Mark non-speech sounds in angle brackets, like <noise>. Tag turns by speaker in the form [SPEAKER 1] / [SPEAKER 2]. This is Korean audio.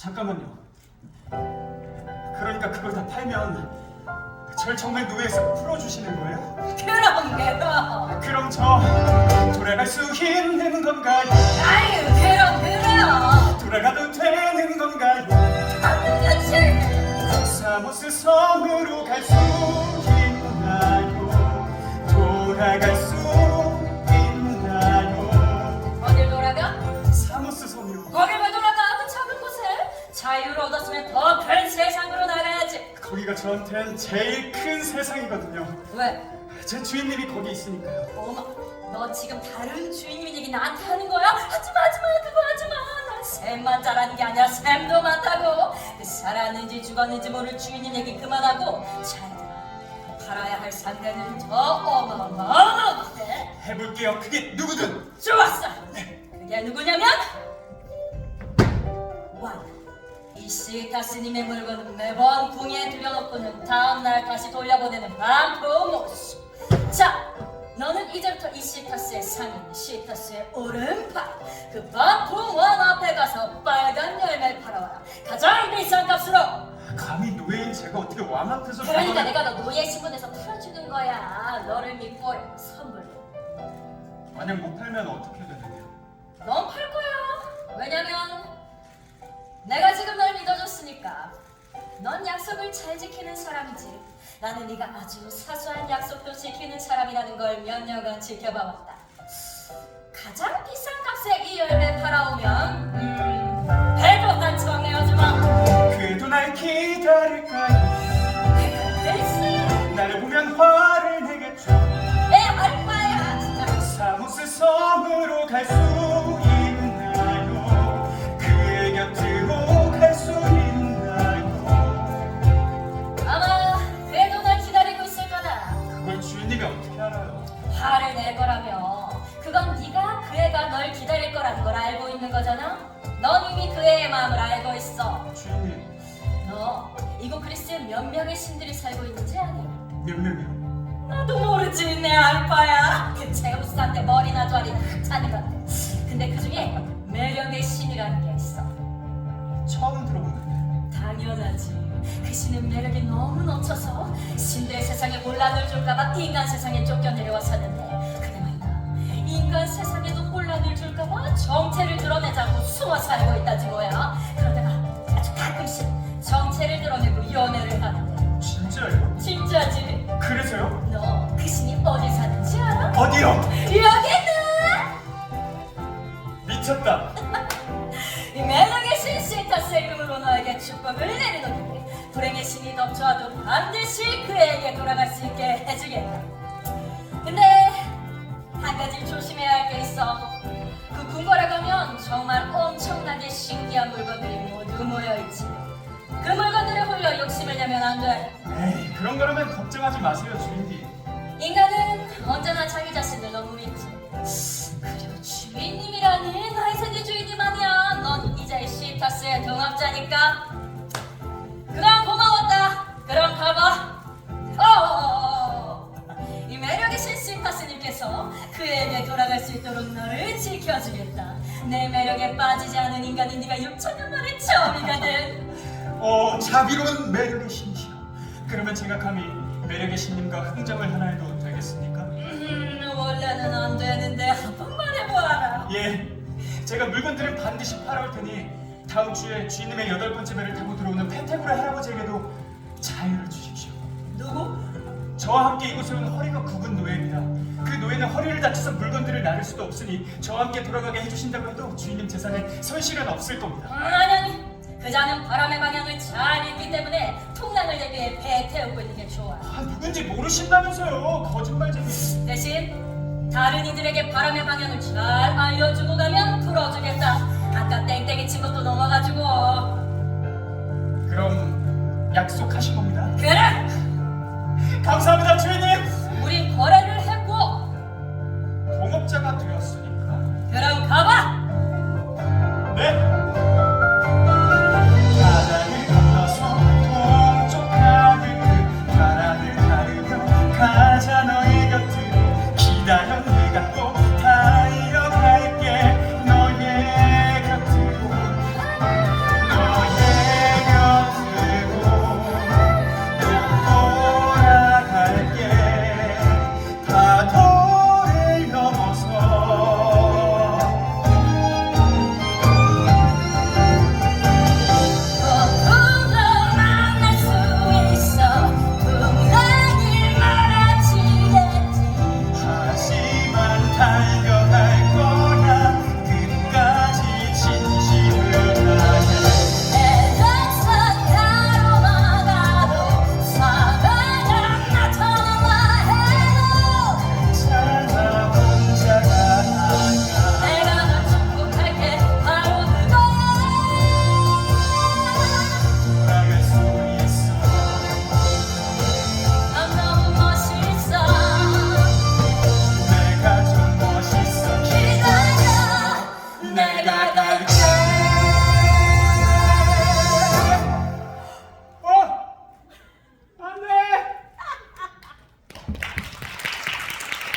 [SPEAKER 1] 잠깐만요. 그러니까 그걸 다 팔면 절 정말 노예에서 풀어주시는 거예요?
[SPEAKER 2] 그럼 그럼
[SPEAKER 1] 그럼 저 돌아갈 수 있는 건가요?
[SPEAKER 2] 아유 그럼 그럼
[SPEAKER 1] 돌아가도 되는 건가요?
[SPEAKER 2] 당연하지
[SPEAKER 1] 사모스 섬으로 갈 수 있나요? 돌아갈 수
[SPEAKER 2] 자유를 얻었으면 더 큰 세상으로 나가야지
[SPEAKER 1] 거기가 저한텐 제일 큰 세상이거든요.
[SPEAKER 2] 왜?
[SPEAKER 1] 제 주인님이 거기 있으니까요.
[SPEAKER 2] 어머 너 지금 다른 주인님 얘기 나한테 하는 거야? 하지마 하지마 그거 하지마 난 샘만 잘하는 게 아니라 샘도 많다고 그 살았는지 죽었는지 모를 주인님 얘기 그만하고 잘 들어 팔아야 할 상대는 더 어마어마하대
[SPEAKER 1] 해볼게요. 그게 누구든.
[SPEAKER 2] 좋았어 그게 누구냐면 원 이시타 스님의 물건은 매번 궁에 들여놓고는 다음날 다시 돌려보내는 반프로모스. 자 너는 이제부터 이시타스의 상인 시타스의 오른팔. 그 반프롬 원 앞에 가서 빨간 열매를 팔아와라. 가장 비싼 값으로.
[SPEAKER 1] 감히 노예인 제가 어떻게 왕 앞에서
[SPEAKER 2] 그러니까 내가 너 노예 신분에서 풀어주는 거야. 너를 믿고 선물로.
[SPEAKER 1] 만약 못 팔면 어떻게 되는데요?
[SPEAKER 2] 넌팔 약속을 잘 지키는 사람이지. 나는 네가 아주 사소한 약속도 지키는 사람이라는 걸 몇 년간 지켜봐왔다. 가장 비싼 값에 이 열매 팔아오면 음, 배도 한청 내어주마.
[SPEAKER 1] 그래도 날 기다릴까요? 그
[SPEAKER 2] 애의 마음을 알고 있어.
[SPEAKER 1] 주인님
[SPEAKER 2] 너 이곳 그리스에 몇 명의 신들이 살고 있는지 아니?
[SPEAKER 1] 몇 명이요?
[SPEAKER 2] 나도 모르지 내 알바야. 그 제우스한테 머리나 좌리나 하찮은 건데. 근데 그 중에 매력의 신이라는 게 있어.
[SPEAKER 1] 처음 들어보는데.
[SPEAKER 2] 당연하지. 그 신은 매력이 너무 넘쳐서 신들의 세상에 혼란을 줄까봐 인간 세상에 쫓겨 내려왔었는데 인간 세상에도 혼란을 줄까봐 정체를 드러내자고 숨어 살고 있다지 뭐야 그러다가 아주 가끔씩 정체를 드러내고 연애를 하는데
[SPEAKER 1] 진짜요?
[SPEAKER 2] 진짜지
[SPEAKER 1] 그래서요?
[SPEAKER 2] 너 그 신이 어디 사는지 알아?
[SPEAKER 1] 어디요?
[SPEAKER 2] 여기는
[SPEAKER 1] 미쳤다 <laughs>
[SPEAKER 2] 이 매력의 신 시타스의 이름으로 너에게 축복을 내리노니 불행의 신이 덮쳐와도 반드시 그에게 돌아갈 수 있게 해주겠다. 가지 조심해야 할 게 있어. 그 궁궐에 가면 정말 엄청나게 신기한 물건들이 모두 모여있지. 그 물건들에 홀려 욕심을 내면 안 돼.
[SPEAKER 1] 에이 그런 거라면 걱정하지 마세요 주인님
[SPEAKER 2] 인간은 언제나 자기 자신을 너무 믿지. 그리고 주인님이라니 나의 세계 주인님 아니야. 넌 이제 시타스의 동업자니까. 돌아갈 수 있도록 너를 지켜주겠다. 내 매력에 빠지지 않은 인간이 네가 6천 년 만에 처음이거든.
[SPEAKER 1] 어 자비로운 매력의 신이시여 그러면 제가 감히 매력의 신님과 흥정을 하나 해도 되겠습니까?
[SPEAKER 2] 음, 원래는 안 되는데 한 번만 해보아라.
[SPEAKER 1] 예 제가 물건들을 반드시 팔아올 테니 다음 주에 주인님의 여덟 번째 배를 타고 들어오는 페테고라 할아버지에게도 자유를 주십시오
[SPEAKER 2] 누구?
[SPEAKER 1] 저와 함께 이곳에 온 허리가 굽은 노예입니다. 그 노예는 허리를 다쳐서 물건들을 나를 수도 없으니 저와 함께 돌아가게 해주신다고 해도 주인님 재산에 손실은 없을 겁니다.
[SPEAKER 2] 아니 아니 그자는 바람의 방향을 잘 읽기 때문에 풍랑을 대비해 배에 태우고 있는 게 좋아.
[SPEAKER 1] 아 누군지 모르신다면서요. 거짓말쟁이
[SPEAKER 2] 대신 다른 이들에게 바람의 방향을 잘 알려주고 가면 풀어주겠다. 아까 땡땡이 친 것도 넘어가지고.
[SPEAKER 1] 그럼 약속하신 겁니다?
[SPEAKER 2] 그래